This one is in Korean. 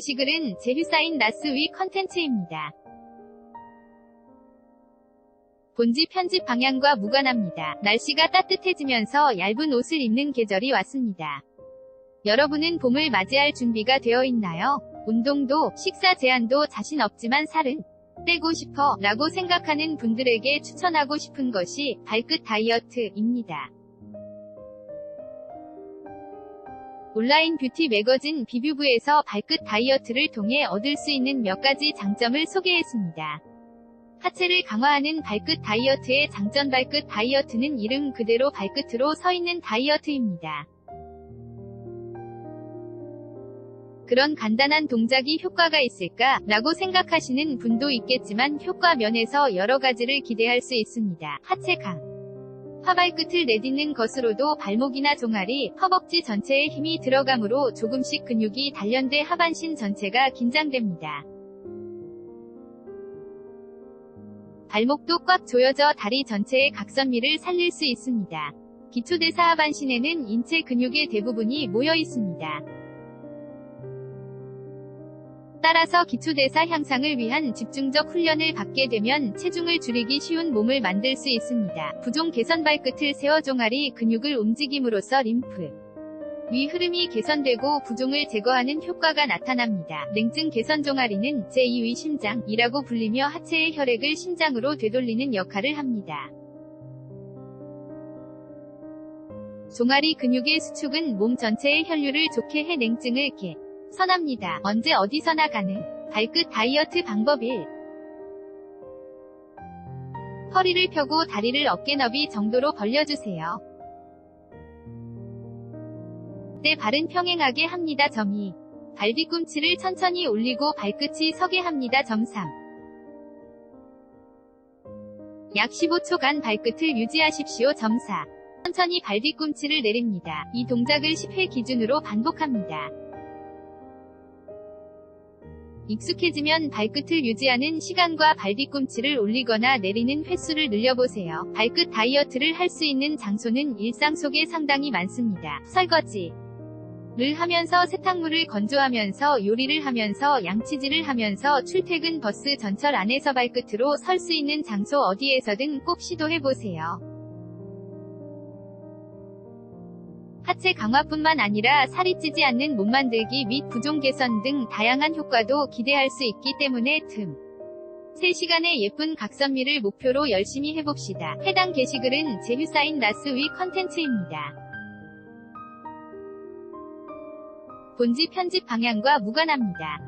게시글은 제휴사인 라스 위 컨텐츠입니다. 본지 편집 방향과 무관합니다. 날씨가 따뜻해지면서 얇은 옷을 입는 계절이 왔습니다. 여러분은 봄을 맞이할 준비가 되어 있나요? 운동도, 식사 제한도 자신 없지만 살은 빼고 싶어 라고 생각하는 분들에게 추천하고 싶은 것이 발끝 다이어트입니다. 온라인 뷰티 매거진 비뷰부에서 발끝 다이어트를 통해 얻을 수 있는 몇 가지 장점을 소개했습니다. 하체를 강화하는 발끝 다이어트의 장점 발끝 다이어트는 이름 그대로 발끝으로 서 있는 다이어트입니다. 그런 간단한 동작이 효과가 있을까? 라고 생각하시는 분도 있겠지만 효과 면에서 여러 가지를 기대할 수 있습니다. 하체 강. 하발끝을 내딛는 것으로도 발목이나 종아리, 허벅지 전체에 힘이 들어가므로 조금씩 근육이 단련돼 하반신 전체가 긴장됩니다. 발목도 꽉 조여져 다리 전체의 각선미를 살릴 수 있습니다. 기초대사 하반신에는 인체 근육의 대부분이 모여 있습니다. 따라서 기초대사 향상을 위한 집중적 훈련을 받게 되면 체중을 줄이기 쉬운 몸을 만들 수 있습니다. 부종 개선 발끝을 세워 종아리 근육을 움직임으로써 림프 위 흐름이 개선되고 부종을 제거하는 효과가 나타납니다. 냉증 개선 종아리는 제2위 심장이라고 불리며 하체의 혈액을 심장으로 되돌리는 역할을 합니다. 종아리 근육의 수축은 몸 전체의 혈류를 좋게 해 냉증을 개 선합니다. 언제 어디서나 가는 발끝 다이어트 방법 1. 허리를 펴고 다리를 어깨 너비 정도로 벌려주세요. 때 발은 평행하게 합니다. 점 2. 발 뒤꿈치를 천천히 올리고 발끝이 서게 합니다. 점 3. 약 15초간 발끝을 유지하십시오. 점 4. 천천히 발 뒤꿈치를 내립니다. 이 동작을 10회 기준으로 반복합니다. 익숙해지면 발끝을 유지하는 시간과 발뒤꿈치를 올리거나 내리는 횟수를 늘려보세요. 발끝 다이어트를 할 수 있는 장소는 일상 속에 상당히 많습니다. 설거지. 를 하면서 세탁물을 건조하면서 요리를 하면서 양치질을 하면서 출퇴근 버스 전철 안에서 발끝으로 설 수 있는 장소 어디에서든 꼭 시도해보세요. 하체 강화뿐만 아니라 살이 찌지 않는 몸 만들기 및 부종 개선 등 다양한 효과도 기대할 수 있기 때문에 틈. 3시간의 예쁜 각선미를 목표로 열심히 해봅시다. 해당 게시글은 제휴사인 라스 위 컨텐츠입니다. 본지 편집 방향과 무관합니다.